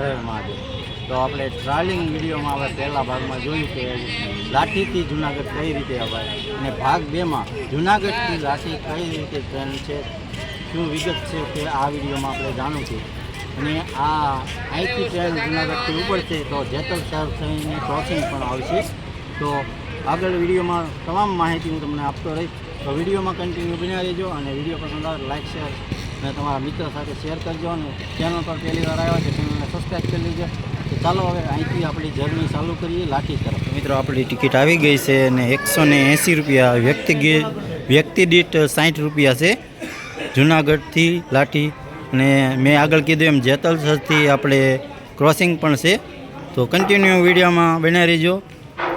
હરે મહાદેવ તો આપણે ટ્રાવેલિંગ વિડીયોમાં આપણે પહેલા ભાગમાં જોયું કે લાઠીથી જુનાગઢ કઈ રીતે અપાય અને ભાગ બેમાં જુનાગઢથી લાઠી કઈ રીતે ટ્રેન છે, શું વિગત છે તે આ વિડીયોમાં આપણે જાણું છું. અને આ અહીંથી ટ્રેન જુનાગઢથી ઉપડશે તો જેતલ શહેર થઈને ક્રોસિંગ પણ આવશે. તો આગળ વિડીયોમાં તમામ માહિતી હું તમને આપતો રહીશ. તો વિડીયોમાં કન્ટિન્યુ બન્યા રહેજો અને વીડિયો પસંદ આવે લાઇક શેર અને તમારા મિત્ર સાથે શેર કરજો અને ચેનલ પર પહેલી વાર આવ્યા છે સબસ્ક્રાઈબ કરી લેજો. ચાલો હવે અહીંથી આપણી જર્ની ચાલુ કરીએ લાઠી તરફ. મિત્રો, આપણી ટિકિટ આવી ગઈ છે અને એકસો એંસી રૂપિયા વ્યક્તિ વ્યક્તિ દીઠ સાઠ રૂપિયા છે. જુનાગઢથી લાઠી અને મેં આગળ કીધું એમ, જેતલસરથી આપણે ક્રોસિંગ પણ છે. તો કન્ટિન્યુ વિડીયોમાં બને રહેજો.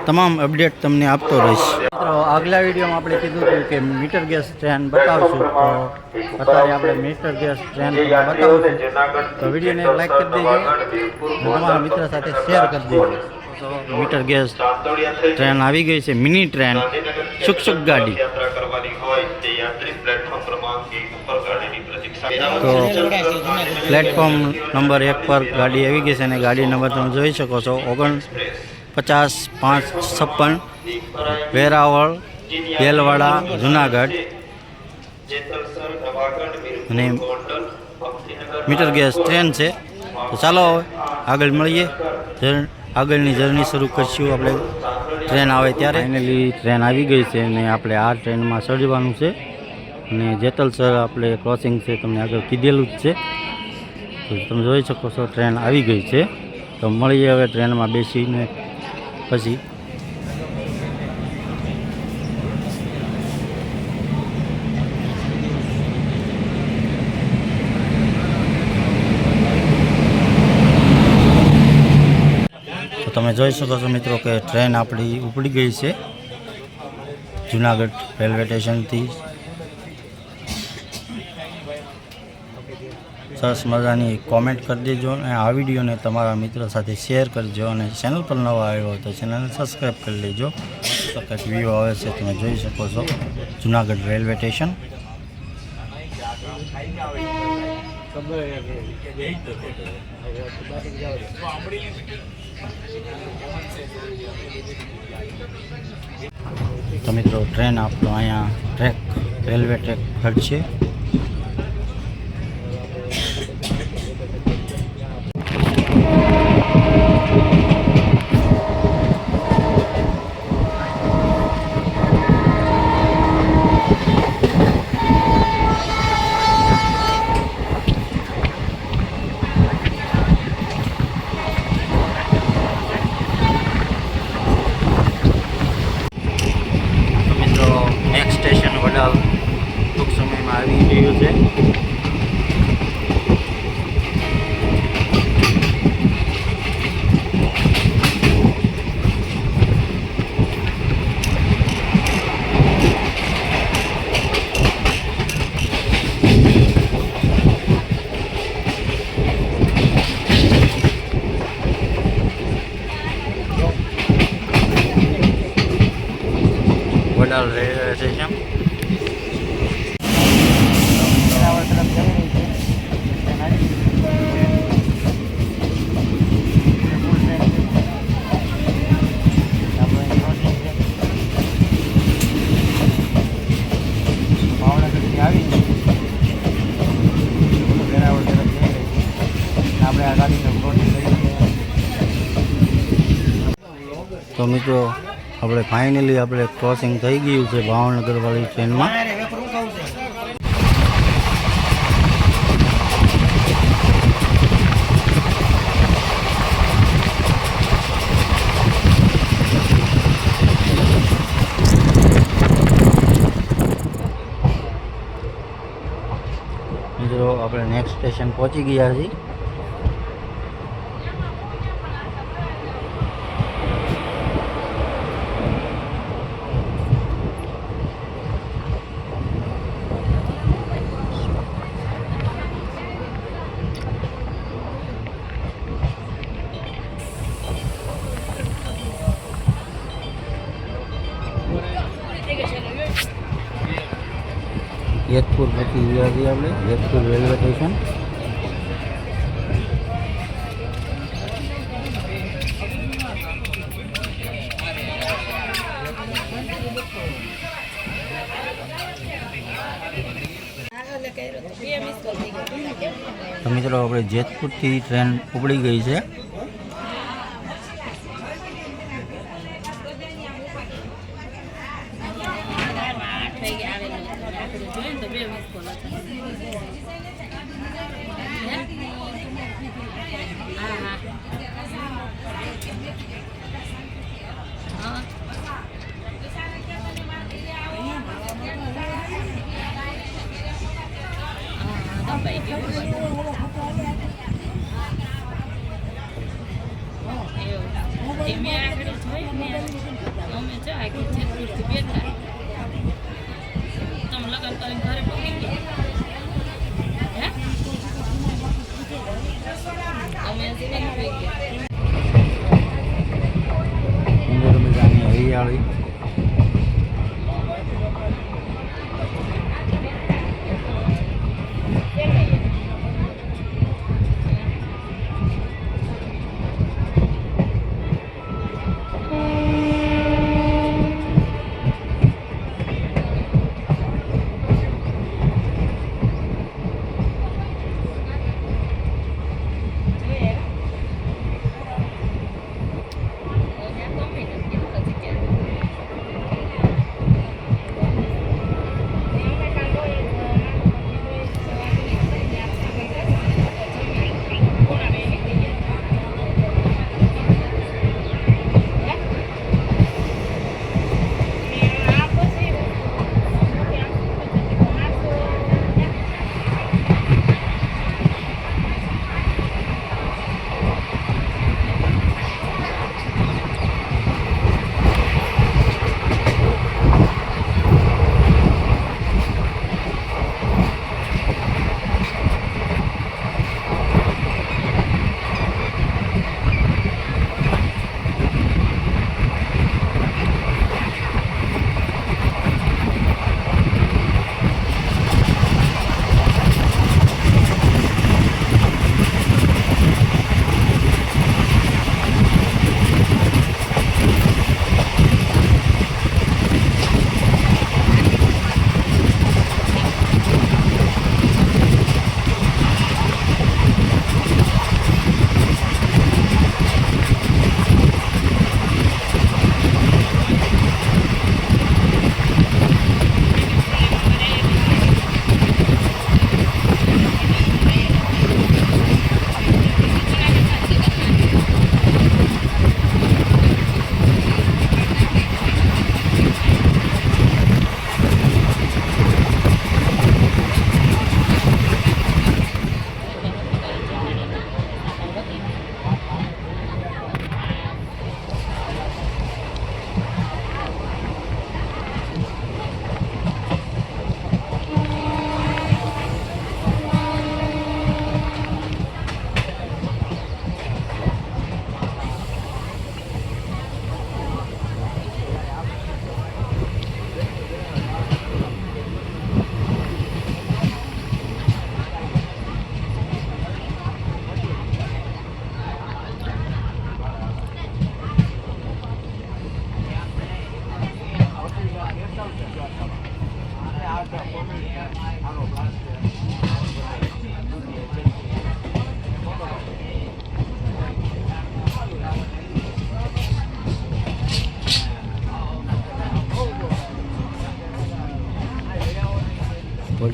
તમામ અપડેટ તમને આપતો રહીશ. મિત્રો, આગલા વિડીયોમાં આપણે કીધું હતું કે મીટર ગેસ ટ્રેન બતાવશું. તો અત્યારે આપણે મીટર ગેસ ટ્રેન બતાવશું. તો વિડીયોને લાઈક કરી દેજો તમારા મિત્ર સાથે શેર કરી દેજો. મીટર ગેસ ટ્રેન આવી ગઈ છે, મિની ટ્રેન સુખ સુખ ગાડી. તો પ્લેટફોર્મ નંબર એક પર ગાડી આવી ગઈ છે અને ગાડી નંબર તમે જોઈ શકો છો. ઓગણ પચાસ, પાંચ, છપ્પન, વેરાવળ, બેલવાડા, જુનાગઢ અને મીટર ગેસ ટ્રેન છે. તો ચાલો હવે આગળ મળીએ. આગળની જર્ની શરૂ કરીશું. આપણે ટ્રેન આવે ત્યારે. ફાઇનલી ટ્રેન આવી ગઈ છે અને આપણે આ ટ્રેનમાં ચડવાનું છે. અને જેતલસર આપણે ક્રોસિંગ છે તમને આગળ કીધેલું જ છે. તો તમે જોઈ શકો છો ટ્રેન આવી ગઈ છે. તો મળીએ હવે ટ્રેનમાં બેસીને. પછી? તમે જોઈ શકો છો મિત્રો કે ટ્રેન આપણી ઉપડી ગઈ છે. જુનાગઢ રેલવે સ્ટેશનથી. સરસ મજાની કોમેન્ટ કરી દેજો અને આ વિડીયોને તમારા મિત્રો સાથે શેર કરજો અને ચેનલ પર નવા આવ્યો હોય તો ચેનલને સબસ્ક્રાઈબ કરી લેજો. તો કંઈક વ્યૂ આવે છે, તમે જોઈ શકો છો. જુનાગઢ રેલવે સ્ટેશન તો મિત્રો ટ્રેન આપણો અહીંયા ટ્રેક રેલવે ટ્રેક ખડ છે તો મિત્રો નેક્સ્ટ સ્ટેશન વડાલ ટૂંક સમયમાં આવી રહ્યું છે વડાલ રેલવે સ્ટેશન આપણે આ ગાડીને ક્રોસિંગ કરી તો મિત્રો, આપણે ફાઇનલી આપણે ક્રોસિંગ થઈ ગયું છે ભાવનગર વાળી ટ્રેનમાં મિત્રો, આપણે નેક્સ્ટ સ્ટેશન પહોંચી ગયા છીએ. જેતપુર પછી ગયા છીએ આપણે, જેતપુર રેલવે સ્ટેશન. તમે મિત્રો, આપણે જેતપુરથી ટ્રેન ઉપડી ગઈ છે. આપણે જોઈએ ને તો બે વીસ Cola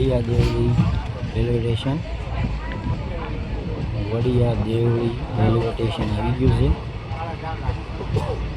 Vadia Devli railway station. Vadia Devli railway station આવી ગયું છે.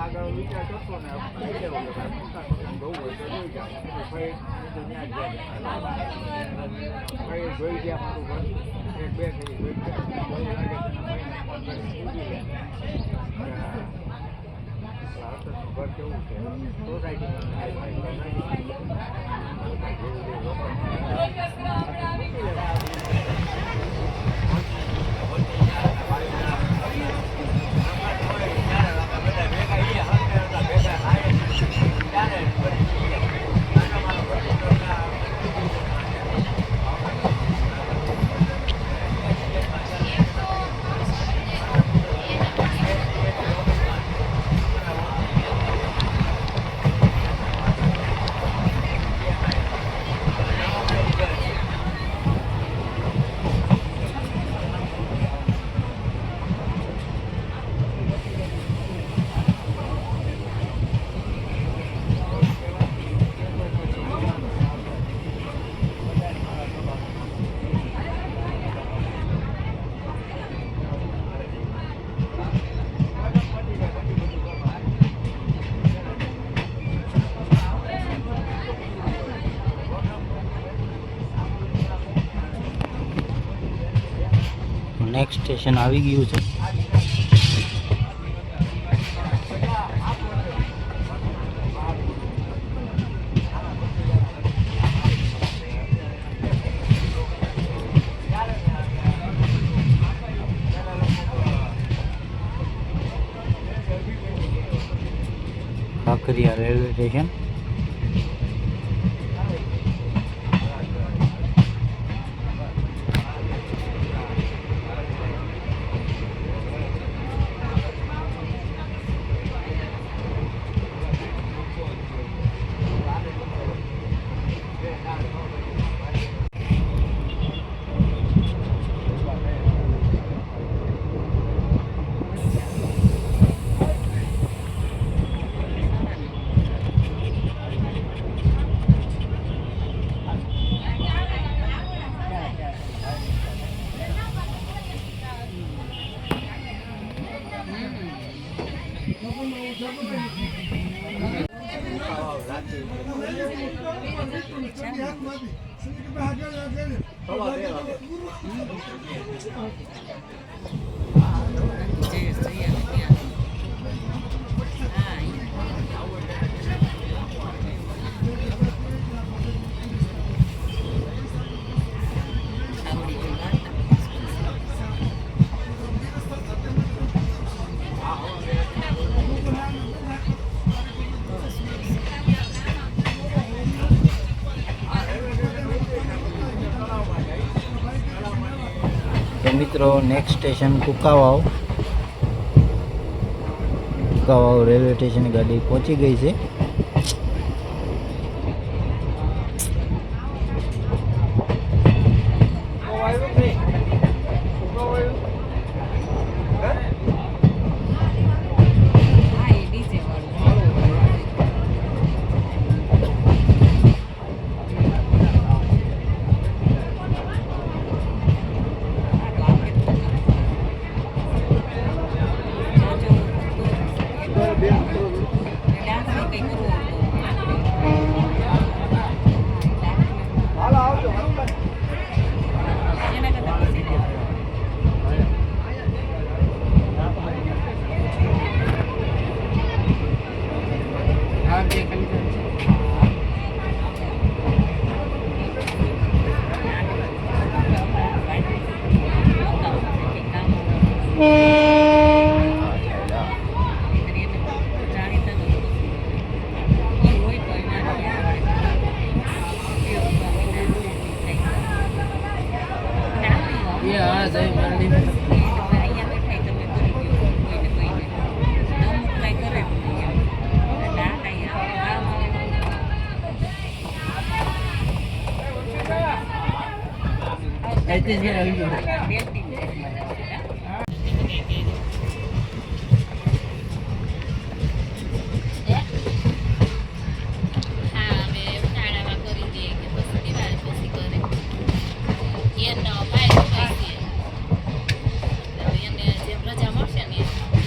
આગળ વિચાર કરશો ને જોઈ ગયા મારું ઘર એક બે જોઈ ઘર કેવું છે સ્ટેશન આવી ગયું છે. કાંકરિયા રેલવે સ્ટેશન જે જઈએ ને ત્યાં. હા, તો મિત્રો next station Kukavav. Kukavav railway station ગાડી પહોંચી ગઈ છે.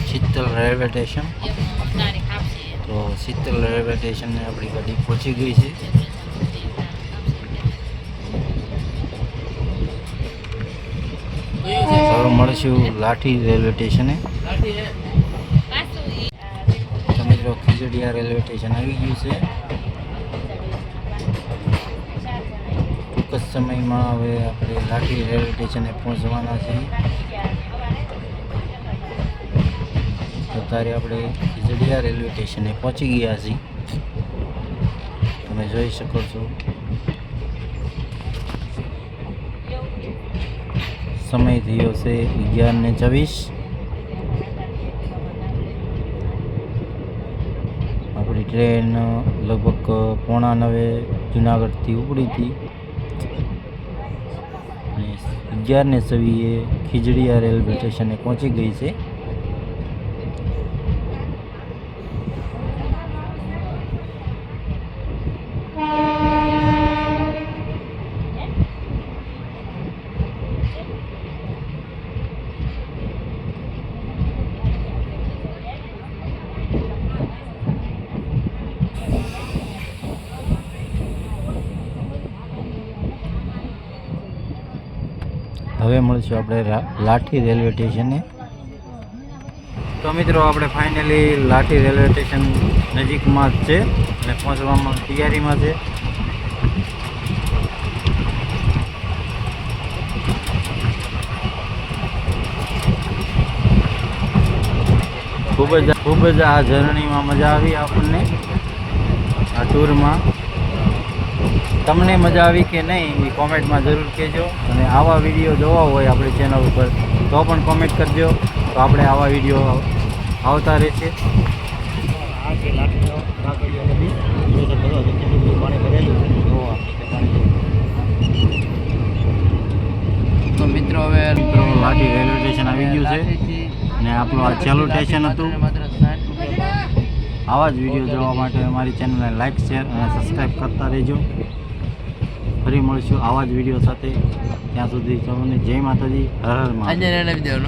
Sheetal railway station. તો શીતલ રેલવે સ્ટેશને આપણી ગાડી પહોંચી ગઈ છે. મળશું લાઠી રેલવે સ્ટેશને. સમજો ખીજડીયા રેલવે સ્ટેશન આવી ગયું છે. ટૂંક જ સમયમાં હવે આપણે લાઠી રેલવે સ્ટેશને પહોંચવાના છીએ. અત્યારે આપણે ખીજડીયા રેલવે સ્ટેશને પહોંચી ગયા છીએ. તમે જોઈ શકો છો. સમય થયો છે અગિયાર ને ચોવીસ. આપણી ટ્રેન લગભગ પોણા નવે જુનાગઢથી ઉપડી હતી. અગિયાર ને છવ્વીએ ખીજડીયા રેલવે સ્ટેશને પહોંચી ગઈ છે. હવે મળશું આપણે લાઠી રેલવે સ્ટેશને. તો મિત્રો, આપણે ફાઇનલી લાઠી રેલવે સ્ટેશન નજીકમાં જ છે અને પહોંચવામાં તૈયારીમાં છે. ખૂબ જ ખૂબ જ આ જર્નીમાં મજા આવી આપણને. આ ટૂરમાં તમને મજા આવી કે નહીં એ કોમેન્ટમાં જરૂર કહેજો. અને આવા વીડિયો જોવા હોય આપણી ચેનલ ઉપર, તો પણ કોમેન્ટ કરજો. તો આપણે આવા વીડિયો આવતા રહેશે. તો મિત્રો, હવે લાઠી રેલવે સ્ટેશન આવી ગયું છે. ને આપણું આ છેલ્લું સ્ટેશન હતું. આવા જ વીડિયો જોવા માટે અમારી ચેનલને લાઇક શેર અને સબસ્ક્રાઈબ કરતા રહેજો. ફરી મળીશું આવા જ વીડિયો સાથે. ત્યાં સુધી સૌને જય માતાજી. હર હર મહાદેવ.